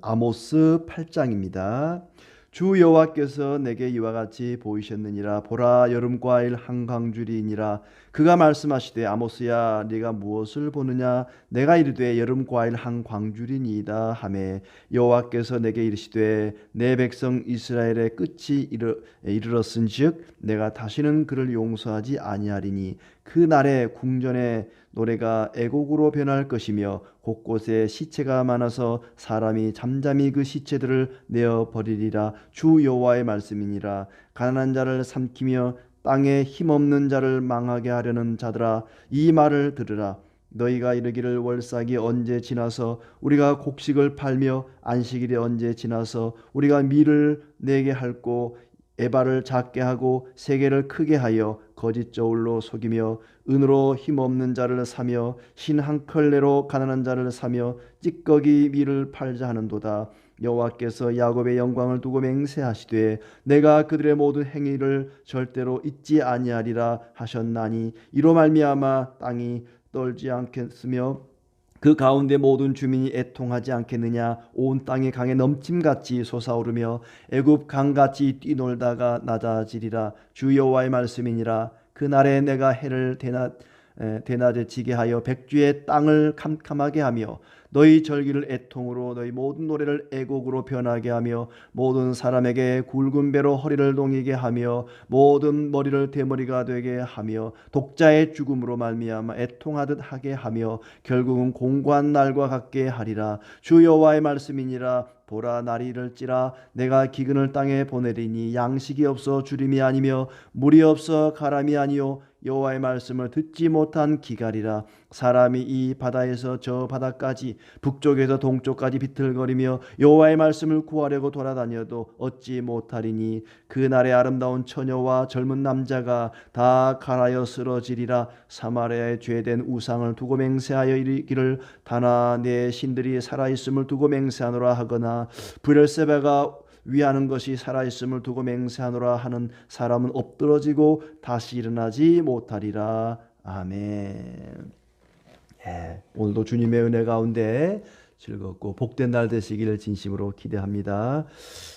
아모스 8장입니다. 주 여호와께서 내게 이와 같이 보이셨느니라. 보라 여름 과일 한광줄이니라. 그가 말씀하시되 아모스야 네가 무엇을 보느냐? 내가 이르되 여름 과일 한 광줄이니이다 하매 여호와께서 내게 이르시되 내 백성 이스라엘의 끝이 이르, 이르렀은즉 내가 다시는 그를 용서하지 아니하리니 그 날에 궁전의 노래가 애곡으로 변할 것이며 곳곳에 시체가 많아서 사람이 잠잠히 그 시체들을 내어 버리리라. 주 여호와의 말씀이니라. 가난한 자를 삼키며 땅에 힘없는 자를 망하게 하려는 자들아 이 말을 들으라. 너희가 이르기를 월삭이 언제 지나서 우리가 곡식을 팔며 안식일이 언제 지나서 우리가 밀을 내게 할고 에바를 작게 하고 세계를 크게 하여 거짓 저울로 속이며 은으로 힘없는 자를 사며 신 한 컬레로 가난한 자를 사며 찌꺼기 밀을 팔자 하는도다. 여호와께서 야곱의 영광을 두고 맹세하시되 내가 그들의 모든 행위를 절대로 잊지 아니하리라 하셨나니 이로 말미암아 땅이 떨지 않겠으며 그 가운데 모든 주민이 애통하지 않겠느냐? 온 땅의 강에 넘침같이 솟아오르며 애굽 강같이 뛰놀다가 낮아지리라. 주 여호와의 말씀이니라. 그날에 내가 해를 대낮 에, 대낮에 지게 하여 백주의 땅을 캄캄하게 하며 너희 절기를 애통으로 너희 모든 노래를 애곡으로 변하게 하며 모든 사람에게 굵은 배로 허리를 동이게 하며 모든 머리를 대머리가 되게 하며 독자의 죽음으로 말미암아 애통하듯 하게 하며 결국은 공고한 날과 같게 하리라. 주 여호와의 말씀이니라. 보라 날이 이를지라. 내가 기근을 땅에 보내리니 양식이 없어 주림이 아니며 물이 없어 가람이 아니요 여호와의 말씀을 듣지 못한 기갈이라 사람이 이 바다에서 저 바다까지 북쪽에서 동쪽까지 비틀거리며 여호와의 말씀을 구하려고 돌아다녀도 얻지 못하리니 그 날에 아름다운 처녀와 젊은 남자가 다 갈아여 쓰러지리라. 사마리아의 죄된 우상을 두고 맹세하여 이르기를 다나 내 신들이 살아 있음을 두고 맹세하노라 하거나 브렐세바가 위하는 것이 살아있음을 두고 맹세하노라 하는 사람은 엎드러지고 다시 일어나지 못하리라. 아멘. 예, 오늘도 주님의 은혜 가운데 즐겁고 복된 날 되시기를 진심으로 기대합니다.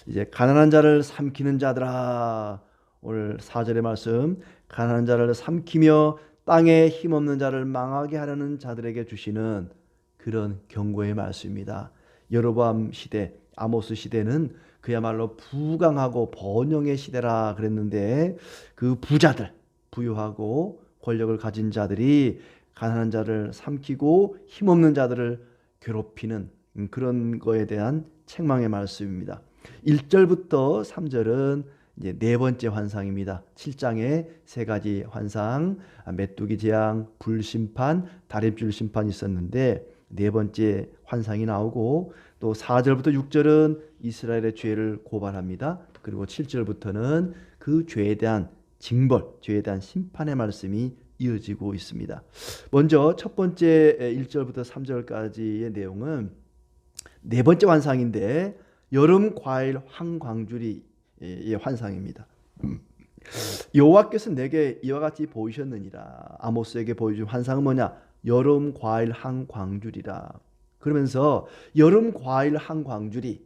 이제 가난한 자를 삼키는 자들아 오늘 4절의 말씀 가난한 자를 삼키며 땅에 힘없는 자를 망하게 하려는 자들에게 주시는 그런 경고의 말씀입니다. 여로보암 시대 아모스 시대는 그야말로 부강하고 번영의 시대라 그랬는데 그 부자들 부유하고 권력을 가진 자들이 가난한 자를 삼키고 힘없는 자들을 괴롭히는 그런 거에 대한 책망의 말씀입니다. 1절부터 3절은 이제 네 번째 환상입니다. 7장에 세 가지 환상, 메뚜기 재앙, 불심판, 다림줄 심판이 있었는데 네 번째 환상이 나오고 또 4절부터 6절은 이스라엘의 죄를 고발합니다. 그리고 7절부터는 그 죄에 대한 징벌, 죄에 대한 심판의 말씀이 이어지고 있습니다. 먼저 첫 번째 1절부터 3절까지의 내용은 네 번째 환상인데 여름 과일 황광줄이 환상입니다. 여호와께서 내게 이와 같이 보이셨느니라. 아모스에게 보여준 환상은 뭐냐? 여름 과일 한 광줄이라. 그러면서 여름 과일 한 광줄이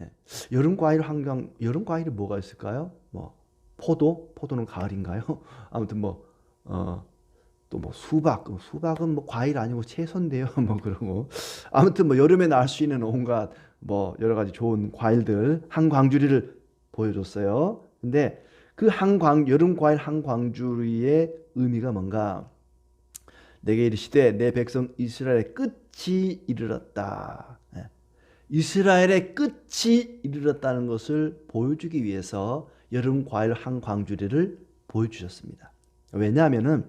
예. 여름 과일 한광 여름 과일이 뭐가 있을까요? 뭐 포도? 포도는 가을인가요? 아무튼 뭐 어, 또 뭐 수박, 수박은 뭐 과일 아니고 채소인데요. 뭐 그러고 아무튼 뭐 여름에 날 수 있는 온갖 뭐 여러 가지 좋은 과일들 한 광주리를 보여줬어요. 근데 그 한광 여름 과일 한 광주리의 의미가 뭔가? 내게 이르시되 내 백성 이스라엘의 끝이 이르렀다. 예. 이스라엘의 끝이 이르렀다는 것을 보여주기 위해서 여름 과일 한 광주리를 보여주셨습니다. 왜냐하면은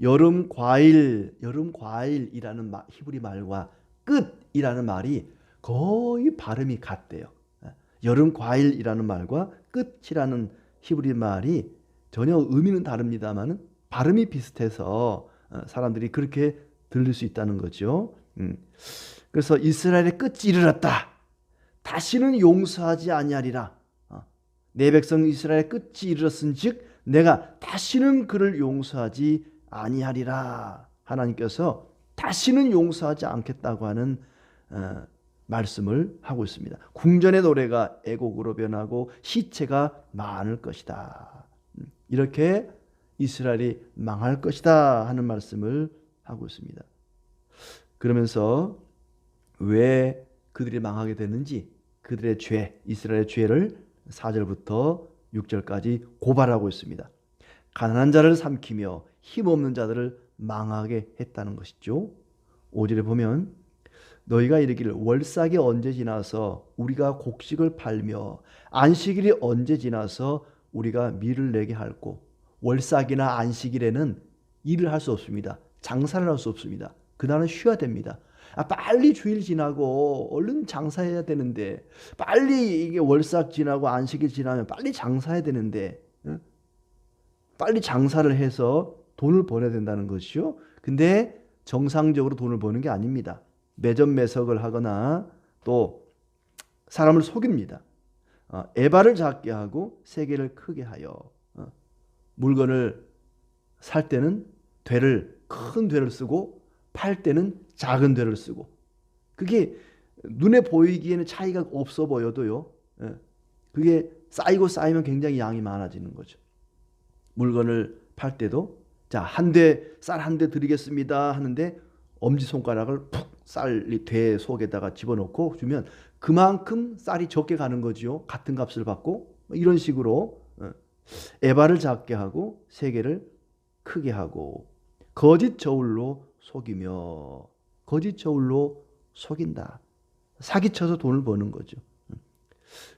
여름 과일, 여름 과일이라는 히브리 말과 끝이라는 말이 거의 발음이 같대요. 예. 여름 과일이라는 말과 끝이라는 히브리 말이 전혀 의미는 다릅니다만은 발음이 비슷해서 어, 사람들이 그렇게 들릴 수 있다는 거죠. 음. 그래서 이스라엘의 끝이 이르렀다. 다시는 용서하지 아니하리라. 어. 내 백성 이스라엘의 끝이 이르렀은즉 내가 다시는 그를 용서하지 아니하리라. 하나님께서 다시는 용서하지 않겠다고 하는 어, 말씀을 하고 있습니다. 궁전의 노래가 애곡으로 변하고 시체가 많을 것이다. 음, 이렇게 이스라엘이 망할 것이다 하는 말씀을 하고 있습니다. 그러면서 왜 그들이 망하게 됐는지 그들의 죄, 이스라엘의 죄를 4절부터 6절까지 고발하고 있습니다. 가난한 자를 삼키며 힘없는 자들을 망하게 했다는 것이죠. 5절에 보면 너희가 이르기를 월삭이 언제 지나서 우리가 곡식을 팔며 안식일이 언제 지나서 우리가 밀을 내게 할고 월삭이나 안식일에는 일을 할 수 없습니다. 장사를 할 수 없습니다. 그날은 쉬어야 됩니다. 아, 빨리 주일 지나고 얼른 장사해야 되는데 빨리 이게 월삭 지나고 안식일 지나면 빨리 장사해야 되는데 응? 빨리 장사를 해서 돈을 벌어야 된다는 것이죠. 근데 정상적으로 돈을 버는 게 아닙니다. 매점 매석을 하거나 또 사람을 속입니다. 어, 에바를 작게 하고 세계를 크게 하여 어, 물건을 살 때는 되를 큰 되를 쓰고 팔 때는 작은 되를 쓰고 그게 눈에 보이기에는 차이가 없어 보여도요. 예, 그게 쌓이고 쌓이면 굉장히 양이 많아지는 거죠. 물건을 팔 때도 자, 한 대, 쌀 한 대 드리겠습니다 하는데 엄지 손가락을 푹 쌀이 대 속에다가 집어넣고 주면 그만큼 쌀이 적게 가는 거지요. 같은 값을 받고 뭐 이런 식으로 어, 에바를 작게 하고 세계를 크게 하고 거짓 저울로 속이며 거짓 저울로 속인다. 사기쳐서 돈을 버는 거죠.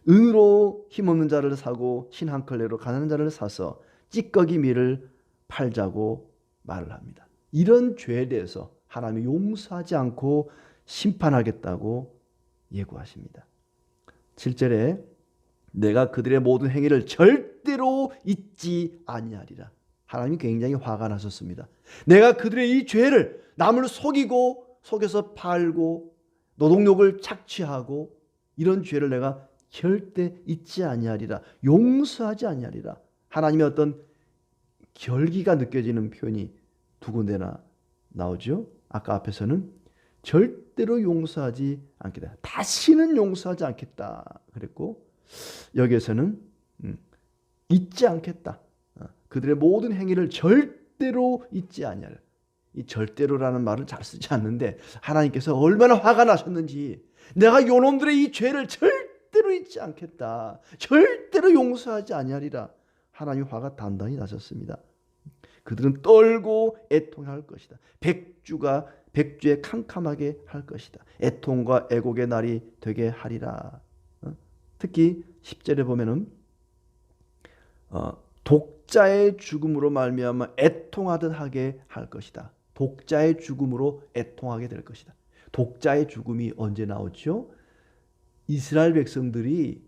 은으로 힘없는 자를 사고 신한 컬레로 가난한 자를 사서 찌꺼기 밀을 팔자고 말을 합니다. 이런 죄에 대해서 하나님이 용서하지 않고 심판하겠다고 예고하십니다. 7절에 내가 그들의 모든 행위를 절대로 잊지 아니하리라. 하나님이 굉장히 화가 나셨습니다. 내가 그들의 이 죄를 남을 속이고 속여서 팔고 노동력을 착취하고 이런 죄를 내가 절대 잊지 아니하리라. 용서하지 아니하리라. 하나님의 어떤 결기가 느껴지는 표현이 두 군데나 나오죠. 아까 앞에서는 절대로 용서하지 않겠다. 다시는 용서하지 않겠다. 그랬고 여기에서는 음, 잊지 않겠다. 어, 그들의 모든 행위를 절대로 잊지 아니할. 이 절대로라는 말을 잘 쓰지 않는데 하나님께서 얼마나 화가 나셨는지 내가 요놈들의 이 죄를 절대로 잊지 않겠다. 절대로 용서하지 아니하리라. 하나님 화가 단단히 나셨습니다. 그들은 떨고 애통할 것이다. 백주가 백주에 캄캄하게 할 것이다. 애통과 애곡의 날이 되게 하리라. 어? 특히 10절에 보면은 어, 독자의 죽음으로 말미암아 애통하듯 하게 할 것이다. 독자의 죽음으로 애통하게 될 것이다. 독자의 죽음이 언제 나오죠? 이스라엘 백성들이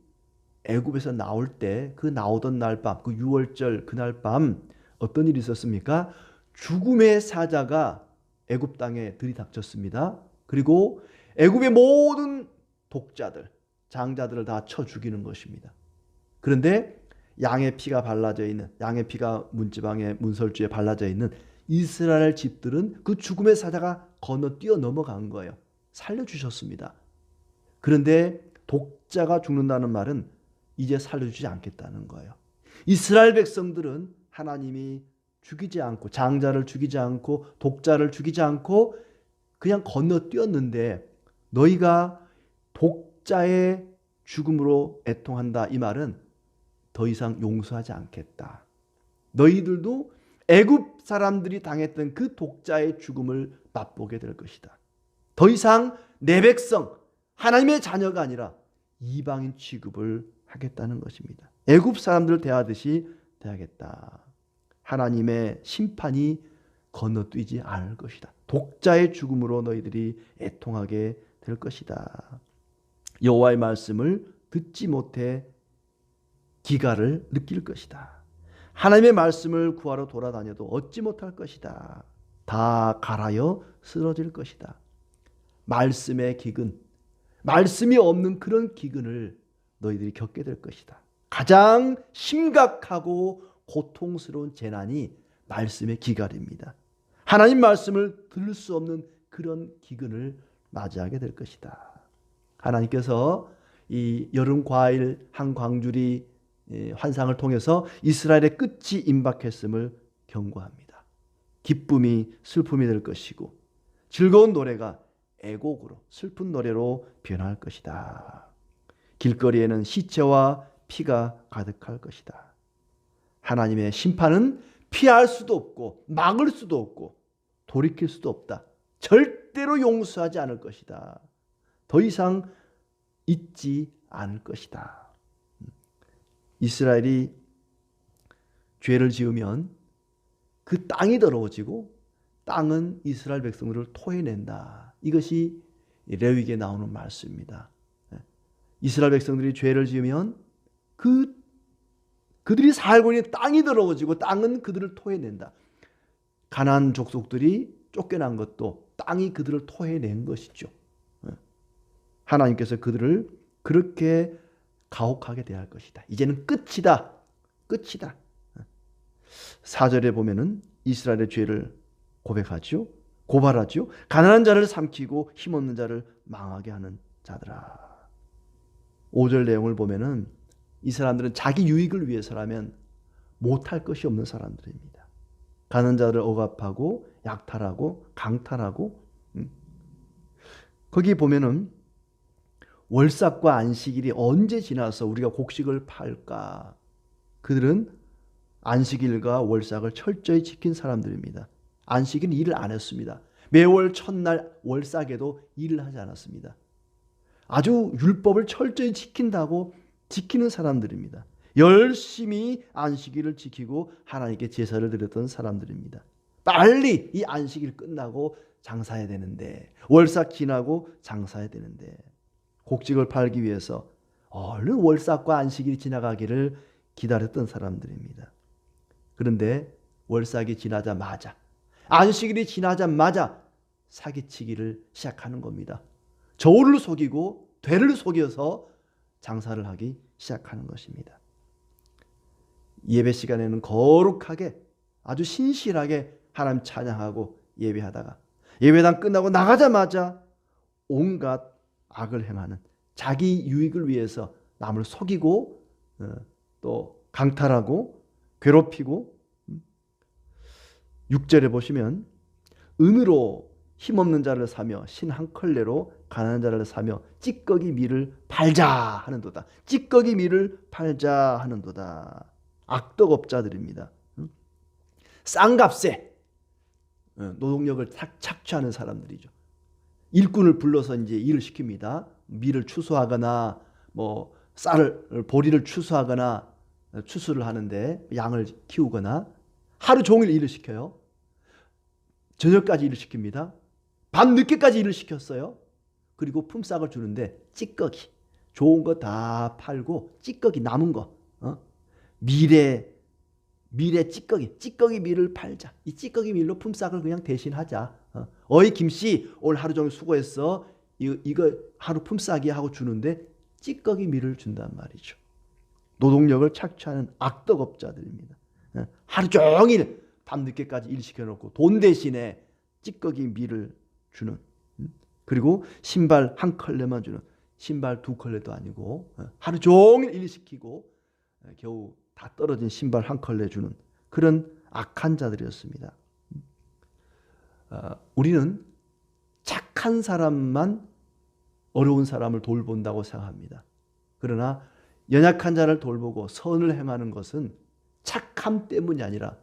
애굽에서 나올 때 그 나오던 날 밤, 그 6월절 그날 밤 어떤 일이 있었습니까? 죽음의 사자가 애굽 땅에 들이닥쳤습니다. 그리고 애굽의 모든 독자들, 장자들을 다 쳐 죽이는 것입니다. 그런데 양의 피가 발라져 있는 양의 피가 문지방에 문설주에 발라져 있는 이스라엘 집들은 그 죽음의 사자가 건너 뛰어 넘어간 거예요. 살려 주셨습니다. 그런데 독자가 죽는다는 말은 이제 살려주지 않겠다는 거예요. 이스라엘 백성들은 하나님이 죽이지 않고 장자를 죽이지 않고 독자를 죽이지 않고 그냥 건너뛰었는데 너희가 독자의 죽음으로 애통한다 이 말은 더 이상 용서하지 않겠다. 너희들도 애굽 사람들이 당했던 그 독자의 죽음을 맛보게 될 것이다. 더 이상 내 백성 하나님의 자녀가 아니라 이방인 취급을 하겠다는 것입니다. 애굽 사람들 대하듯이 대하겠다. 하나님의 심판이 건너뛰지 않을 것이다. 독자의 죽음으로 너희들이 애통하게 될 것이다. 여호와의 말씀을 듣지 못해 기가를 느낄 것이다. 하나님의 말씀을 구하러 돌아다녀도 얻지 못할 것이다. 다 갈아여 쓰러질 것이다. 말씀의 기근, 말씀이 없는 그런 기근을 너희들이 겪게 될 것이다. 가장 심각하고 고통스러운 재난이 말씀의 기갈입니다. 하나님 말씀을 들을 수 없는 그런 기근을 맞이하게 될 것이다. 하나님께서 이 여름 과일 한 광주리 예, 환상을 통해서 이스라엘의 끝이 임박했음을 경고합니다. 기쁨이 슬픔이 될 것이고 즐거운 노래가 애곡으로 슬픈 노래로 변할 것이다. 길거리에는 시체와 피가 가득할 것이다. 하나님의 심판은 피할 수도 없고 막을 수도 없고 돌이킬 수도 없다. 절대로 용서하지 않을 것이다. 더 이상 잊지 않을 것이다. 이스라엘이 죄를 지으면 그 땅이 더러워지고 땅은 이스라엘 백성들을 토해낸다. 이것이 레위기에 나오는 말씀입니다. 이스라엘 백성들이 죄를 지으면 그 그들이 살고 있는 땅이 더러워지고 땅은 그들을 토해낸다. 가나안 족속들이 쫓겨난 것도 땅이 그들을 토해낸 것이죠. 하나님께서 그들을 그렇게 가혹하게 대할 것이다. 이제는 끝이다. 끝이다. 사절에 보면은 이스라엘의 죄를 고백하죠. 고발하죠. 가난한 자를 삼키고 힘없는 자를 망하게 하는 자들아. 5절 내용을 보면은 이 사람들은 자기 유익을 위해서라면 못할 것이 없는 사람들입니다. 가난한 자를 억압하고 약탈하고 강탈하고 음. 거기 보면은 월삭과 안식일이 언제 지나서 우리가 곡식을 팔까? 그들은 안식일과 월삭을 철저히 지킨 사람들입니다. 안식일은 일을 안 했습니다. 매월 첫날 월삭에도 일을 하지 않았습니다. 아주 율법을 철저히 지킨다고 지키는 사람들입니다. 열심히 안식일을 지키고 하나님께 제사를 드렸던 사람들입니다. 빨리 이 안식일 끝나고 장사해야 되는데 월삭 지나고 장사해야 되는데 곡식을 팔기 위해서 얼른 월삭과 안식일이 지나가기를 기다렸던 사람들입니다. 그런데 월삭이 지나자마자 안식일이 지나자마자 사기치기를 시작하는 겁니다. 저울을 속이고 되를 속여서 장사를 하기 시작하는 것입니다. 예배 시간에는 거룩하게 아주 신실하게 하나님 찬양하고 예배하다가 예배당 끝나고 나가자마자 온갖 악을 행하는 자기 유익을 위해서 남을 속이고 어, 또 강탈하고 괴롭히고 6절에 음? 보시면 은으로 힘없는 자를 사며 신 한 컬레로 가난한 자를 사며 찌꺼기 밀을 팔자 하는도다. 찌꺼기 밀을 팔자 하는도다. 악덕업자들입니다. 음? 싼값에 어, 노동력을 착취하는 사람들이죠. 일꾼을 불러서 이제 일을 시킵니다. 밀을 추수하거나 뭐 쌀을 보리를 추수하거나 추수를 하는데 양을 키우거나 하루 종일 일을 시켜요. 저녁까지 일을 시킵니다. 밤 늦게까지 일을 시켰어요. 그리고 품삯을 주는데 찌꺼기 좋은 거 다 팔고 찌꺼기 남은 거 어? 미래 미래 찌꺼기 찌꺼기 밀을 팔자. 이 찌꺼기 밀로 품삯을 그냥 대신하자. 어. 어이 김씨 오늘 하루 종일 수고했어. 이거, 이거 하루 품싸기 하고 주는데 찌꺼기 밀을 준단 말이죠. 노동력을 착취하는 악덕업자들입니다. 어. 하루 종일 밤늦게까지 일 시켜놓고 돈 대신에 찌꺼기 밀을 주는 음. 그리고 신발 한 컬레만 주는 신발 두 컬레도 아니고 어. 하루 종일 일 시키고 어, 겨우 다 떨어진 신발 한 컬레 주는 그런 악한 자들이었습니다. 어, 우리는 착한 사람만 어려운 사람을 돌본다고 생각합니다. 그러나 연약한 자를 돌보고 선을 행하는 것은 착함 때문이 아니라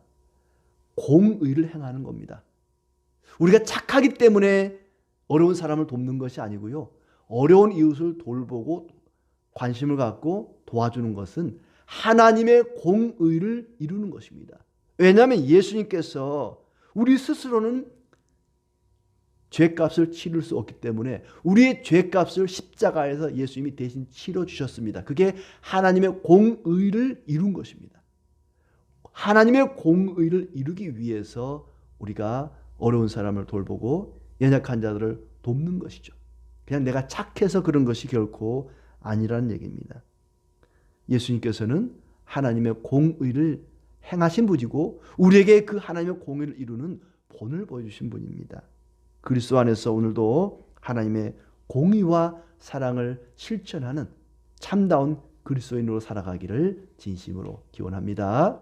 공의를 행하는 겁니다. 우리가 착하기 때문에 어려운 사람을 돕는 것이 아니고요. 어려운 이웃을 돌보고 관심을 갖고 도와주는 것은 하나님의 공의를 이루는 것입니다. 왜냐하면 예수님께서 우리 스스로는 죄값을 치를 수 없기 때문에 우리의 죄값을 십자가에서 예수님이 대신 치러 주셨습니다. 그게 하나님의 공의를 이룬 것입니다. 하나님의 공의를 이루기 위해서 우리가 어려운 사람을 돌보고 연약한 자들을 돕는 것이죠. 그냥 내가 착해서 그런 것이 결코 아니라는 얘기입니다. 예수님께서는 하나님의 공의를 행하신 분이고 우리에게 그 하나님의 공의를 이루는 본을 보여주신 분입니다. 그리스도 안에서 오늘도 하나님의 공의와 사랑을 실천하는 참다운 그리스도인으로 살아가기를 진심으로 기원합니다.